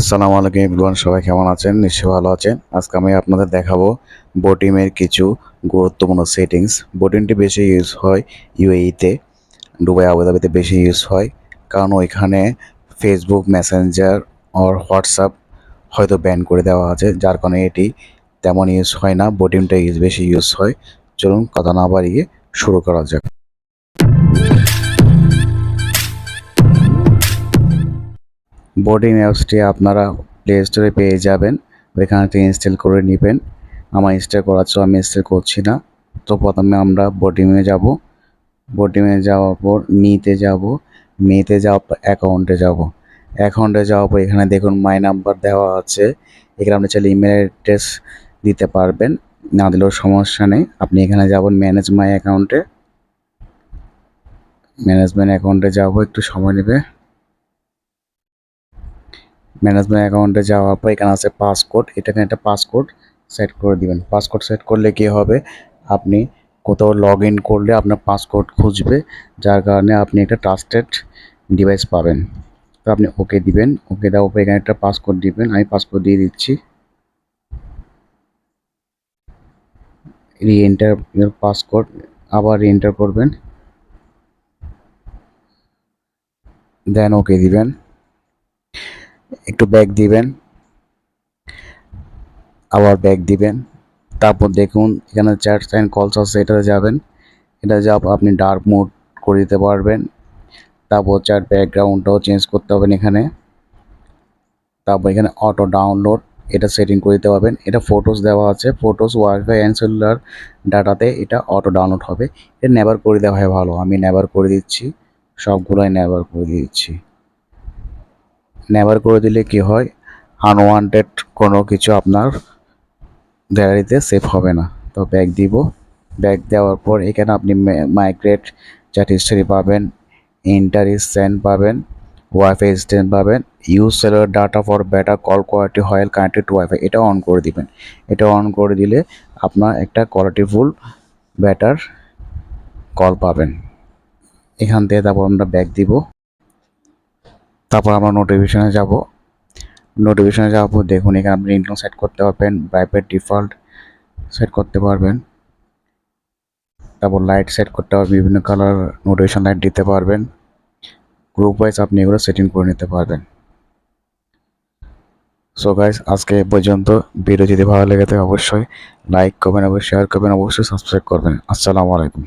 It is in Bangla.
আসসালামু আলাইকুম এভরিওয়ান, সবাই কেমন আছেন? নিশ্চয়ই ভালো আছেন। আজকে আমি আপনাদের দেখাবো বোটিমের কিছু গুরুত্বপূর্ণ সেটিংস। বোটিমটি বেশি ইউজ হয় ইউএইতে দুবাই আবুধাবিতে বেশি ইউজ হয়। কারণ ওইখানে ফেসবুক মেসেঞ্জার আর হোয়াটসঅ্যাপ হয়তো ব্যান করে দেওয়া আছে, যার কারণে এটি তেমন ইউজ হয় না। বোটিমটা ইউজ বেশি ইউজ হয়। চলুন কথা না বাড়িয়ে শুরু করা যাক। বোর্ডিং অ্যাপসটি আপনারা প্লে স্টোরে পেয়ে যাবেন। ওইখান থেকে ইনস্টল করে নেবেন। আমার ইনস্টল করার জন্য আমি ইনস্টল করছি না। তো প্রথমে আমরা বোর্ডিংয়ে যাব। বোর্ডিংয়ে যাওয়ার পর মিতে যাব। মিতে যাওয়ার পর অ্যাকাউন্টে যাব। অ্যাকাউন্টে যাওয়ার পর এখানে দেখুন মাই নাম্বার দেওয়া আছে। এখানে আপনি চাইলে ইমেল অ্যাড্রেস দিতে পারবেন। না দিলেও সমস্যা নেই। আপনি এখানে যাবেন ম্যানেজ মাই অ্যাকাউন্টে ম্যানেজমেন্ট অ্যাকাউন্টে যাব। একটু সময় নেবে। ম্যানেজমেন্ট অ্যাকাউন্টে যাওয়ার পর এখানে আছে পাসকোড এটাকে একটা পাসকোড সেট করে দিবেন। পাসকোড সেট করলে কি হবে? আপনি কোথাও লগ ইন করলে আপনার পাসকোড খুঁজবে, যার কারণে আপনি একটা ট্রাস্টেড ডিভাইস পাবেন। তো আপনি ওকে দিবেন ওকে দেওয়ার পর এখানে একটা পাসকোড দিবেন। আমি পাসকোড দিয়ে দিচ্ছি। রি এন্টার পাসকোড আবার রি এন্টার করবেন। দেন ওকে দিবেন। একটু ব্যাক দিবেন। আবার ব্যাক দিবেন। তারপর দেখুন, এখানে চ্যাট অ্যান্ড কলস আছে, এটাতে যাবেন। এটা যাব আপনি ডার্ক মোড করে দিতে পারবেন। তারপর চ্যাট ব্যাকগ্রাউন্ডটাও চেঞ্জ করতে হবেন এখানে। তারপর এখানে অটো ডাউনলোড এটা সেটিং করে দিতে পারবেন। এটা ফটোস দেওয়া আছে ফটোস ওয়াইফাই অ্যান্ড সেলুলার ডাটাতে এটা অটো ডাউনলোড হবে। এটা নেভার করে দেওয়া হয় ভালো, আমি নেভার করে দিচ্ছি। সবগুলোই নেভার করে দিচ্ছি। নেভার করে দিলে কি হয়? আনওয়ান্টেড কোনো কিছু আপনার গ্যালারিতে সেভ হবে না। তো ব্যাগ দিব। ব্যাগ দেওয়ার পর এখানে আপনি মাইগ্রেট চ্যাট হিস্টরি পাবেন ইন্টার সেন্ড পাবেন ওয়াইফাই স্ট্যান্ড পাবেন use cellular data for better call quality while connected to wifi এটা অন করে দিবেন। এটা অন করে দিলে আপনার একটা কোয়ালিটিফুল বেটার কল পাবেন। এখান থেকে তারপর আমরা ব্যাগ দিব। তারপর আমরা নোটিফিকেশানে যাব। নোটিফিকেশানে যাওয়ার পর দেখুন, এখানে আপনি ইনকাম সেট করতে পারবেন প্রাইভেট ডিফল্ট সেট করতে পারবেন। তারপর লাইট সেট করতে পারবেন, বিভিন্ন কালার নোটিফিকেশান লাইট দিতে পারবেন। গ্রুপ ওয়াইজ আপনি এগুলো সেটিং করে নিতে পারবেন। সো গাইস আজকে পর্যন্ত। ভিডিও যদি ভালো লেগে থাকে, অবশ্যই লাইক করবেন অবশ্যই শেয়ার করবেন। অবশ্যই সাবস্ক্রাইব করবেন। আসসালামু আলাইকুম।